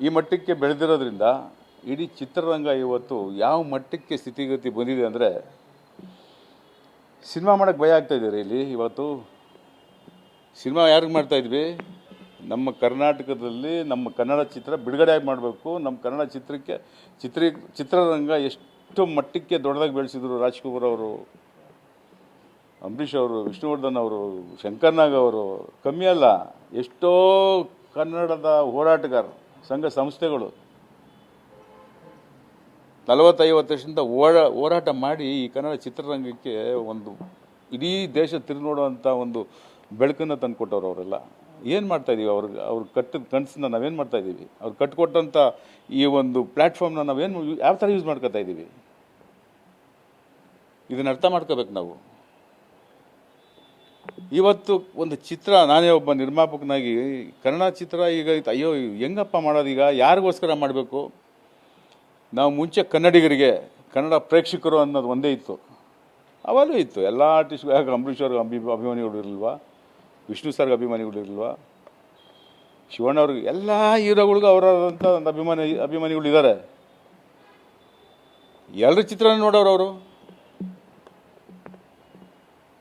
ಈ ಮಟ್ಟಕ್ಕೆ ಬೆಳೆದಿರೋದ್ರಿಂದ ಇಡೀ ಚಿತ್ರರಂಗ ಇವತ್ತು ಯಾವ ಮಟ್ಟಕ್ಕೆ ಸ್ಥಿತಿಗತಿ ಬಂದಿದೆ ಅಂದರೆ ಸಿನಿಮಾ ಮಾಡೋಕ್ಕೆ ಭಯ ಆಗ್ತಾ ಇದೆ ಇಲ್ಲಿ. ಇವತ್ತು ಸಿನಿಮಾ ಯಾರಿಗೆ ಮಾಡ್ತಾ ಇದ್ವಿ? ನಮ್ಮ ಕರ್ನಾಟಕದಲ್ಲಿ ನಮ್ಮ ಕನ್ನಡ ಚಿತ್ರ ಬಿಡುಗಡೆ ಮಾಡಬೇಕು. ನಮ್ಮ ಕನ್ನಡ ಚಿತ್ರಕ್ಕೆ ಚಿತ್ರೀ ಚಿತ್ರರಂಗ ಎಷ್ಟು ಮಟ್ಟಕ್ಕೆ ದೊಡ್ಡದಾಗಿ ಬೆಳೆಸಿದ್ರು ರಾಜ್ಕುಮಾರ್ ಅವರು, ಅಂಬರೀಷ್ ಅವರು, ವಿಷ್ಣುವರ್ಧನ್ ಅವರು ಶಂಕರ್ನಾಗ್ ಅವರು, ಕಮ್ಮಿ ಅಲ್ಲ, ಎಷ್ಟೋ ಕನ್ನಡದ ಹೋರಾಟಗಾರರು ಸಂಘ ಸಂಸ್ಥೆಗಳು. ನಲವತ್ತೈವತ್ತು ವರ್ಷದಿಂದ ಓಡ ಹೋರಾಟ ಮಾಡಿ ಈ ಕನ್ನಡ ಚಿತ್ರರಂಗಕ್ಕೆ ಒಂದು ಇಡೀ ದೇಶ ತಿರು ನೋಡುವಂಥ ಒಂದು ಬೆಳಕನ್ನು ತಂದುಕೊಟ್ಟವ್ರು ಅವರೆಲ್ಲ. ಏನು ಮಾಡ್ತಾ ಇದ್ದೀವಿ ಅವ್ರಿಗೆ ಅವ್ರು ಕಟ್ಟಿದ ಕನಸನ್ನ ನಾವೇನು ಮಾಡ್ತಾ ಇದ್ದೀವಿ ಅವ್ರು ಕಟ್ಟಿಕೊಟ್ಟಂಥ ಈ ಒಂದು ಪ್ಲ್ಯಾಟ್ಫಾರ್ಮ್ನ ನಾವೇನು, ಯಾವ ಥರ ಯೂಸ್ ಮಾಡ್ಕೊತಾ ಇದ್ದೀವಿ ಇದನ್ನು ಅರ್ಥ ಮಾಡ್ಕೋಬೇಕು ನಾವು. ಇವತ್ತು ಒಂದು ಚಿತ್ರ, ನಾನೇ ಒಬ್ಬ ನಿರ್ಮಾಪಕನಾಗಿ, ಕನ್ನಡ ಚಿತ್ರ ಈಗ ಅಯ್ಯೋ, ಹೆಂಗಪ್ಪ ಮಾಡೋದು ಈಗ? ಯಾರಿಗೋಸ್ಕರ ಮಾಡಬೇಕು? ನಾವು ಮುಂಚೆ ಕನ್ನಡಿಗರಿಗೆ, ಕನ್ನಡ ಪ್ರೇಕ್ಷಕರು ಅನ್ನೋದು ಒಂದೇ ಇತ್ತು. ಅವಾಗಲೂ ಇತ್ತು. ಎಲ್ಲ ಆರ್ಟಿಸ್ಟ್ ಯಾಕೆ ಅಂಬರೀಷ್ ಅವ್ರಿಗೆ ಅಭಿ, ಅಭಿಮಾನಿಗಳು ಇರಲಿಲ್ವಾ? ವಿಷ್ಣು ಸರ್ಗೆ ಅಭಿಮಾನಿಗಳು ಶಿವಣ್ಣ ಅವ್ರಿಗೆ ಎಲ್ಲ ಹೀರೋಗಳಿಗೂ ಅವರಾದಂಥ ಒಂದು ಅಭಿಮಾನಿ, ಅಭಿಮಾನಿಗಳು ಇದ್ದಾರೆ ಎಲ್ಲರ ಚಿತ್ರನ ನೋಡೋರು ಅವರು?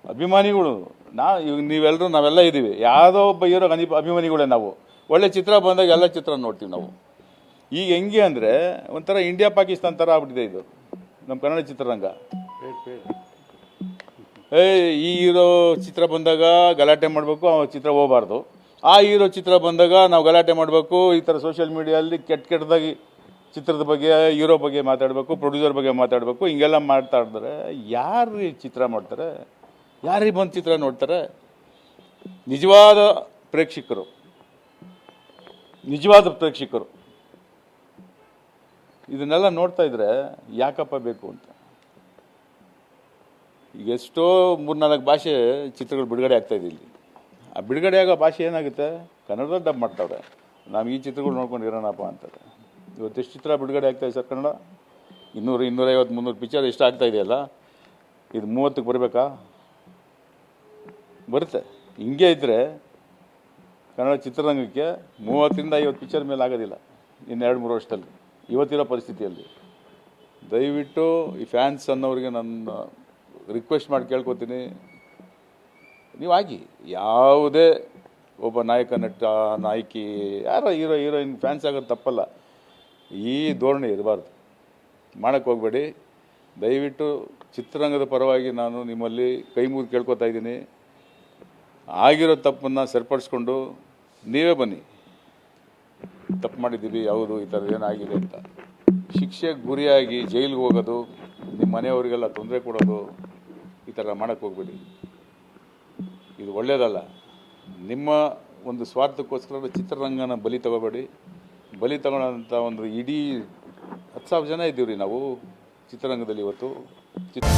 ಅಭಿಮಾನಿಗಳು. ನಾ ಇವಾಗ ನೀವೆಲ್ಲರೂ ನಾವೆಲ್ಲ ಇದ್ದೀವಿ ಯಾವುದೋ ಒಬ್ಬ ಹೀರೋ ಅನಿ ಅಭಿಮಾನಿಗಳೇ ನಾವು. ಒಳ್ಳೆ ಚಿತ್ರ ಬಂದಾಗ ಎಲ್ಲ ಚಿತ್ರ ನೋಡ್ತೀವಿ ನಾವು. ಈಗ ಹೆಂಗೆ ಅಂದರೆ ಒಂಥರ ಇಂಡಿಯಾ ಪಾಕಿಸ್ತಾನ ಥರ ಆಗ್ಬಿಟ್ಟಿದೆ ಇದು. ನಮ್ಮ ಕನ್ನಡ ಚಿತ್ರರಂಗ. ಏ ಈ ಹೀರೋ ಚಿತ್ರ ಬಂದಾಗ ಗಲಾಟೆ ಮಾಡಬೇಕು, ಆ ಚಿತ್ರ ಹೋಗಬಾರ್ದು. ಆ ಹೀರೋ ಚಿತ್ರ ಬಂದಾಗ ನಾವು ಗಲಾಟೆ ಮಾಡಬೇಕು, ಈ ಥರ ಸೋಷಿಯಲ್ ಮೀಡಿಯಲ್ಲಿ ಕೆಟ್ಟ ಕೆಟ್ಟದಾಗಿ ಚಿತ್ರದ ಬಗ್ಗೆ, ಹೀರೋ ಬಗ್ಗೆ ಮಾತಾಡಬೇಕು ಪ್ರೊಡ್ಯೂಸರ್ ಬಗ್ಗೆ ಮಾತಾಡಬೇಕು, ಹಿಂಗೆಲ್ಲ ಮಾಡ್ತಾ ಯಾರು ಈ ಚಿತ್ರ ಮಾಡ್ತಾರೆ? ಯಾರು ಈ ಬಂದು ಚಿತ್ರ ನೋಡ್ತಾರೆ? ನಿಜವಾದ ಪ್ರೇಕ್ಷಕರು. ನಿಜವಾದ ಪ್ರೇಕ್ಷಕರು. ಇದನ್ನೆಲ್ಲ ನೋಡ್ತಾ ಇದ್ರೆ ಯಾಕಪ್ಪ ಬೇಕು ಅಂತ. ಈಗ ಎಷ್ಟೋ ಮೂರ್ನಾಲ್ಕು ಭಾಷೆ ಚಿತ್ರಗಳು ಬಿಡುಗಡೆ ಆಗ್ತಾಯಿದೆ ಇಲ್ಲಿ. ಆ ಬಿಡುಗಡೆ ಆಗೋ ಭಾಷೆ ಏನಾಗುತ್ತೆ? ಕನ್ನಡದಲ್ಲಿ ಡಬ್ ಮಾಡ್ತಾವ್ರೆ. ನಾವು ಈ ಚಿತ್ರಗಳು ನೋಡ್ಕೊಂಡು ಇರೋಣಪ್ಪ ಅಂತಾರೆ. ಇವತ್ತು ಎಷ್ಟು ಚಿತ್ರ ಬಿಡುಗಡೆ ಆಗ್ತಾ ಇದೆ ಸರ್ ಕನ್ನಡ? ಇನ್ನೂರು, ಇನ್ನೂರೈವತ್ತು, ಮುನ್ನೂರು ಪಿಕ್ಚರ್ ಎಷ್ಟು ಆಗ್ತಾ ಇದೆಯಲ್ಲ? ಇದು ಮೂವತ್ತಕ್ಕೆ ಬರಬೇಕಾ? ಬರುತ್ತೆ. ಹಿಂಗೆ ಇದ್ದರೆ ಕನ್ನಡ ಚಿತ್ರರಂಗಕ್ಕೆ ಮೂವತ್ತರಿಂದ ಐವತ್ತು ಪಿಕ್ಚರ್ ಮೇಲೆ ಆಗೋದಿಲ್ಲ ಇನ್ನು ಎರಡು, ಮೂರು ವರ್ಷದಲ್ಲಿ. ಇವತ್ತಿರೋ ಪರಿಸ್ಥಿತಿಯಲ್ಲಿ. ದಯವಿಟ್ಟು ಈ ಫ್ಯಾನ್ಸ್ ಅನ್ನೋರಿಗೆ ನನ್ನ ರಿಕ್ವೆಸ್ಟ್ ಮಾಡಿ ಕೇಳ್ಕೊತೀನಿ. ನೀವು ಆಗಿ. ಯಾವುದೇ ಒಬ್ಬ ನಾಯಕ, ನಟ, ನಾಯಕಿ, ಯಾರೋ ಹೀರೋ, ಹೀರೋಯಿನ್, ಫ್ಯಾನ್ಸ್ ಆಗೋದು ತಪ್ಪಲ್ಲ. ಈ ಧೋರಣೆ ಇರಬಾರ್ದು. ಮಾಡೋಕ್ಕೆ ಹೋಗಬೇಡಿ. ದಯವಿಟ್ಟು ಚಿತ್ರರಂಗದ ಪರವಾಗಿ ನಾನು ನಿಮ್ಮಲ್ಲಿ ಕೈ ಮುಗಿದು ಕೇಳ್ಕೊತಾ ಇದ್ದೀನಿ. ಆಗಿರೋ ತಪ್ಪನ್ನು ಸರಿಪಡಿಸ್ಕೊಂಡು ನೀವೇ ಬನ್ನಿ. ತಪ್ಪು ಮಾಡಿದ್ದೀವಿ ಯಾವುದು ಈ ಥರದ್ದು ಏನಾಗಿದೆ ಅಂತ. ಶಿಕ್ಷೆಗೆ ಗುರಿಯಾಗಿ ಜೈಲಿಗೆ ಹೋಗೋದು, ನಿಮ್ಮ ಮನೆಯವರಿಗೆಲ್ಲ ತೊಂದರೆ ಕೊಡೋದು, ಈ ಥರ ಮಾಡೋಕ್ಕೆ ಹೋಗ್ಬೇಡಿ. ಇದು ಒಳ್ಳೆಯದಲ್ಲ ನಿಮ್ಮ ಒಂದು ಸ್ವಾರ್ಥಕ್ಕೋಸ್ಕರ ಚಿತ್ರರಂಗನ ಬಲಿ ತಗೋಬೇಡಿ. ಬಲಿ ತಗೊಳ್ಳೋಂಥ ಒಂದು ಇಡೀ ಹತ್ತು ಸಾವಿರ ಜನ ಇದ್ದೀವಿ ರೀ ನಾವು ಚಿತ್ರರಂಗದಲ್ಲಿ ಇವತ್ತು. ಚಿತ್ರ